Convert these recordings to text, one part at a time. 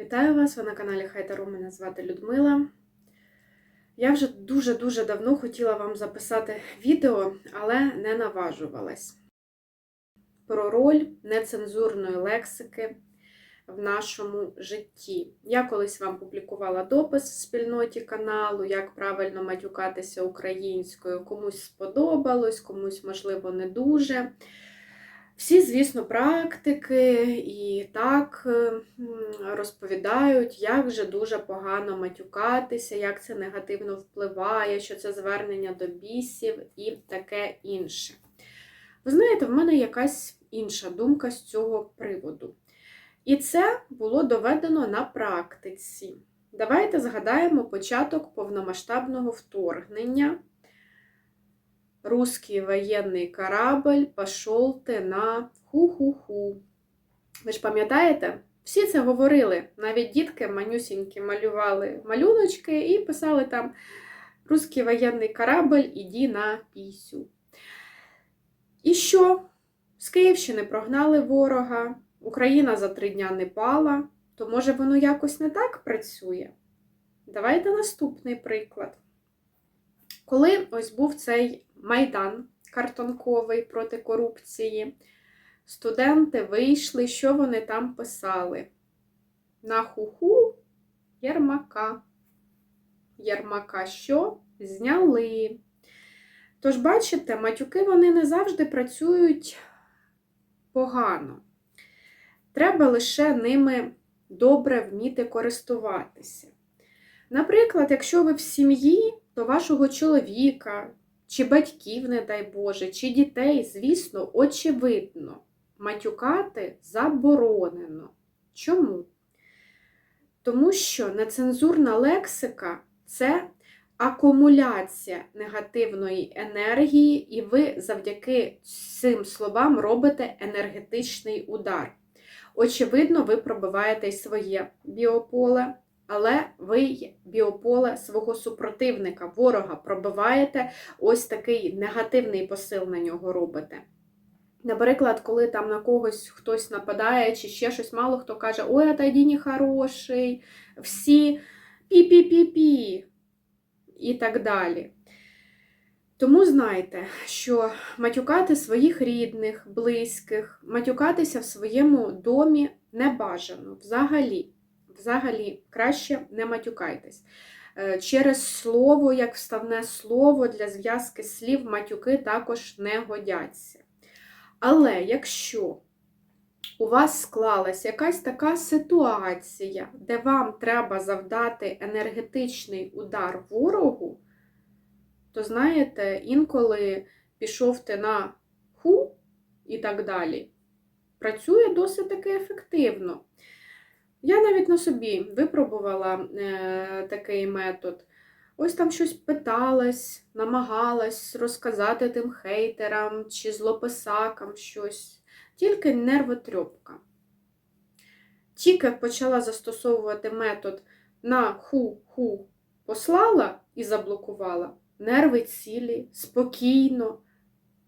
Вітаю вас! Ви на каналі Хайтару. Мене звати Людмила. Я вже дуже-дуже давно хотіла вам записати відео, але не наважувалась. Про роль нецензурної лексики в нашому житті. Я колись вам публікувала допис в спільноті каналу, як правильно матюкатися українською. Комусь сподобалось, комусь, можливо, не дуже. Всі, звісно, практики і так розповідають, як же дуже погано матюкатися, як це негативно впливає, що це звернення до бісів і таке інше. Ви знаєте, в мене якась інша думка з цього приводу. І це було доведено на практиці. Давайте згадаємо початок повномасштабного вторгнення. Русский воєнний корабль пішов ти на ху-ху-ху. Ви ж пам'ятаєте? Всі це говорили. Навіть дітки манюсінькі малювали малюночки і писали там Русский воєнний корабль, іди на пісю. І що? З Київщини прогнали ворога, Україна за три дня не пала, то може воно якось не так працює? Давайте наступний приклад. Коли ось був цей майдан картонковий проти корупції, студенти вийшли, що вони там писали? На хуху Єрмака. Єрмака що? Зняли. Тож, бачите, матюки вони не завжди працюють погано. Треба лише ними добре вміти користуватися. Наприклад, якщо ви в сім'ї, то вашого чоловіка, чи батьків, не дай Боже, чи дітей, звісно, очевидно, матюкати заборонено. Чому? Тому що нецензурна лексика це акумуляція негативної енергії, і ви завдяки цим словам робите енергетичний удар. Очевидно, ви пробиваєте своє біополе, але ви біополе свого супротивника, ворога пробиваєте, ось такий негативний посил на нього робите. Наприклад, коли там на когось хтось нападає, чи ще щось, мало хто каже, ой, отойди, не хороший, всі пі-пі-пі-пі і так далі. Тому знайте, що матюкати своїх рідних, близьких, матюкатися в своєму домі не бажано взагалі. Взагалі, краще не матюкайтесь. Е, Через слово, як вставне слово для зв'язки слів, матюки також не годяться. Але якщо у вас склалась якась така ситуація, де вам треба завдати енергетичний удар ворогу, то знаєте, інколи пішов ти на ху і так далі, працює досить таки ефективно. Я навіть на собі випробувала е, такий метод. Ось там щось питалась, намагалась розказати тим хейтерам чи злописакам щось. Тільки нервотрьопка. Тільки почала застосовувати метод на ху-ху послала і заблокувала, нерви цілі, спокійно,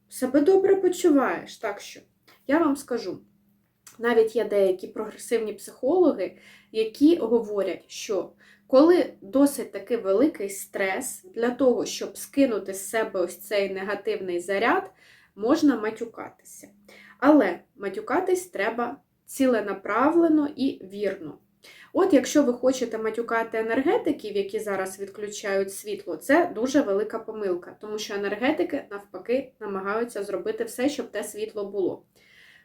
себе добре почуваєш. Так що, я вам скажу, навіть є деякі прогресивні психологи, які говорять, що коли досить таки великий стрес для того, щоб скинути з себе ось цей негативний заряд, можна матюкатися. Але матюкатись треба ціленаправлено і вірно. От якщо ви хочете матюкати енергетиків, які зараз відключають світло, це дуже велика помилка, тому що енергетики, навпаки, намагаються зробити все, щоб те світло було.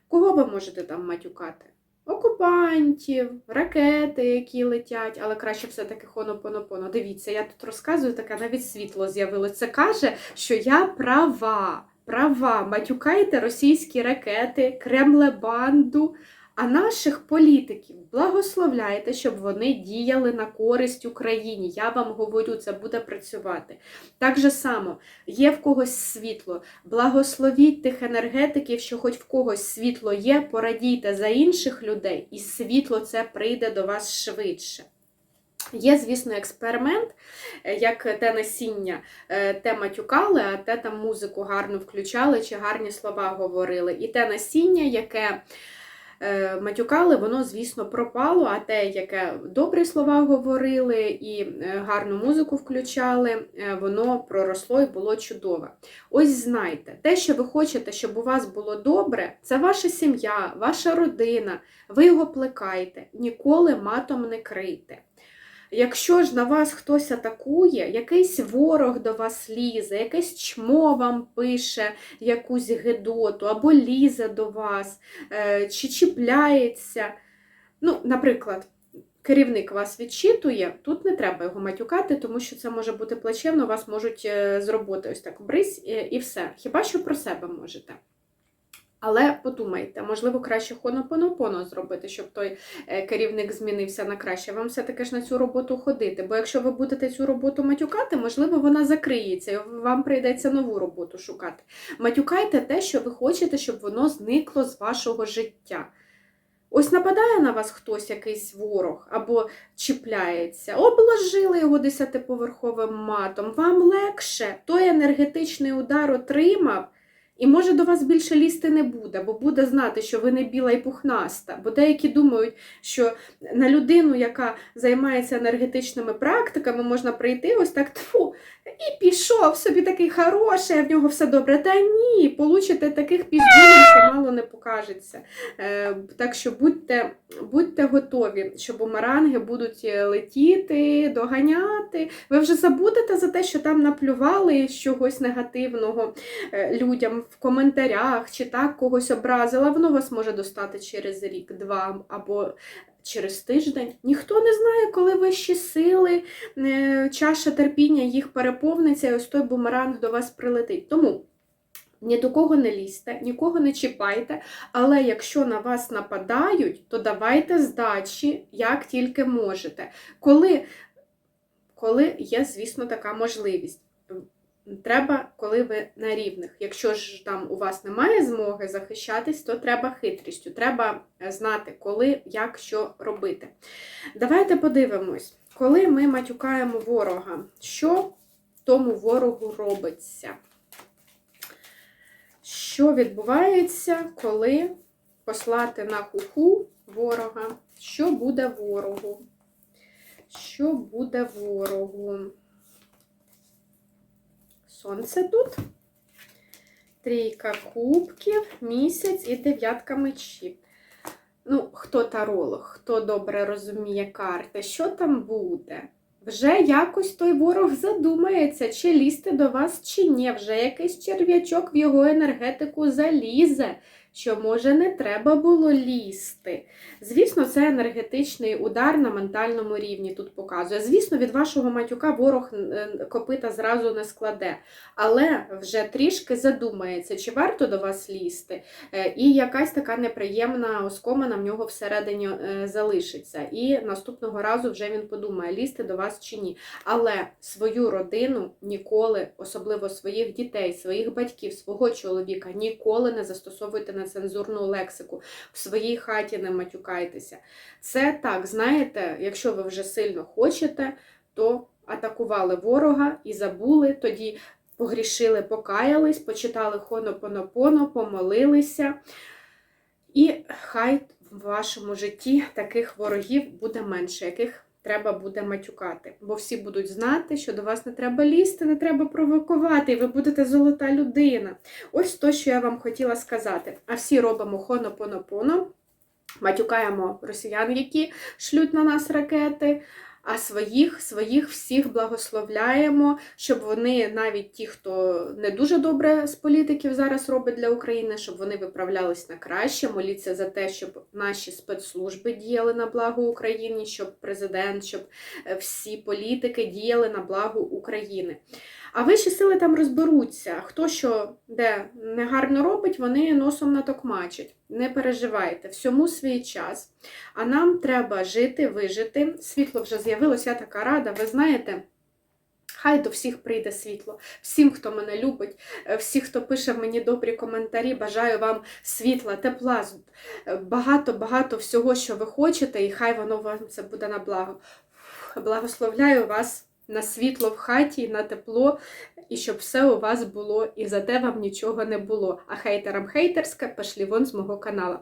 Кого ви можете там матюкати? Окупантів, ракети, які летять, але краще все-таки хонопонопоно. Дивіться, я тут розказую, таке навіть світло з'явилося. Це каже, що я права. Права, матюкайте російські ракети, кремлебанду, а наших політиків благословляйте, щоб вони діяли на користь Україні. Я вам говорю, це буде працювати. Так же само, є в когось світло. Благословіть тих енергетиків, що хоч в когось світло є, порадійте за інших людей, і світло це прийде до вас швидше. Є, звісно, експеримент, е, як те насіння, е, те матюкали, а те там музику гарно включали чи гарні слова говорили. І те насіння, яке матюкали, воно, звісно, пропало, а те, яке добрі слова говорили і е, гарну музику включали, е, воно проросло і було чудове. Ось знайте, те, що ви хочете, щоб у вас було добре, це ваша сім'я, ваша родина. Ви його плекайте, ніколи матом не крийте. Якщо ж на вас хтось атакує, якийсь ворог до вас лізе, якесь чмо вам пише якусь гидоту, або лізе до вас, е, чи чіпляється. Ну, наприклад, керівник вас відчитує, тут не треба його матюкати, тому що це може бути плачевно, вас можуть е, з роботи ось так бризь і все. Хіба що про себе можете. Але подумайте, можливо, краще хонопонопоно зробити, щоб той е, керівник змінився на краще. Вам все-таки ж на цю роботу ходити. Бо якщо ви будете цю роботу матюкати, можливо, вона закриється, і вам прийдеться нову роботу шукати. Матюкайте те, що ви хочете, щоб воно зникло з вашого життя. Ось нападає на вас хтось, якийсь ворог, або чіпляється, обложили його десятиповерховим матом. Вам легше той енергетичний удар отримав. І може до вас більше лізти не буде, бо буде знати, що ви не біла і пухнаста. Бо деякі думають, що на людину, яка займається енергетичними практиками, можна прийти ось так тфу, і пішов собі такий хороший, а в нього все добре. Та ні, получите таких пізділів, що мало не покажеться. Е, так що будьте, будьте готові, що бумеранги будуть е, летіти, доганяти. Ви вже забудете за те, що там наплювали з чогось негативного е, людям в коментарях, чи так когось образила, воно вас може достати через рік, два або через тиждень. Ніхто не знає, коли вищі сили, е, чаша терпіння їх переповниться, і ось той бумеранг до вас прилетить. Тому. Ні до кого не лізьте, нікого не чіпайте, але якщо на вас нападають, то давайте здачі, як тільки можете. Коли, коли є, звісно, така можливість. Треба, коли ви на рівних. Якщо ж там у вас немає змоги захищатись, то треба хитрістю. Треба знати, коли, як, що робити. Давайте подивимось, коли ми матюкаємо ворога, що тому ворогу робиться? Що відбувається, коли послати на хуху ворога? Що буде ворогу? Що буде ворогу? Сонце тут. Трійка кубків, місяць і дев'ятка мечів. Ну, хто таролог, хто добре розуміє карти, що там буде? Вже якось той ворог задумається, чи лізти до вас, чи ні. Вже якийсь черв'ячок в його енергетику залізе, що, може, не треба було лізти. Звісно, це енергетичний удар на ментальному рівні тут показує. Звісно, від вашого матюка ворог е, копита зразу не складе, але вже трішки задумається, чи варто до вас лізти. Е, І якась така неприємна оскомина в нього всередині е, залишиться. І наступного разу вже він подумає, лізти до вас чи ні. Але свою родину ніколи, особливо своїх дітей, своїх батьків, свого чоловіка, ніколи не застосовуйте нецензурну лексику. В своїй хаті не матюкайтеся. Це так, знаєте, якщо ви вже сильно хочете, то атакували ворога і забули, тоді погрішили, покаялись, почитали хонопонопоно, помолилися. І хай в вашому житті таких ворогів буде менше, яких треба буде матюкати. Бо всі будуть знати, що до вас не треба лізти, не треба провокувати, і ви будете золота людина. Ось то, що я вам хотіла сказати. А всі робимо хоно-поно-поно, матюкаємо росіян, які шлють на нас ракети. А своїх, своїх всіх благословляємо, щоб вони, навіть ті, хто не дуже добре з політиків зараз робить для України, щоб вони виправлялись на краще. Моліться за те, щоб наші спецслужби діяли на благо Україні, щоб президент, щоб е, всі політики діяли на благо України. А вищі сили там розберуться, хто що де негарно робить, вони носом натокмачать. Не переживайте, всьому свій час. А нам треба жити, вижити. Світло вже з'явилося, я така рада. Ви знаєте, хай до всіх прийде світло. Всім, хто мене любить, е, всі, хто пише мені добрі коментарі, бажаю вам світла, тепла, багато-багато всього, що ви хочете, і хай воно вам це буде на благо. Благословляю вас на світло в хаті, на тепло, і щоб все у вас було, і за те вам нічого не було. А хейтерам хейтерське, пошли вон з мого канала.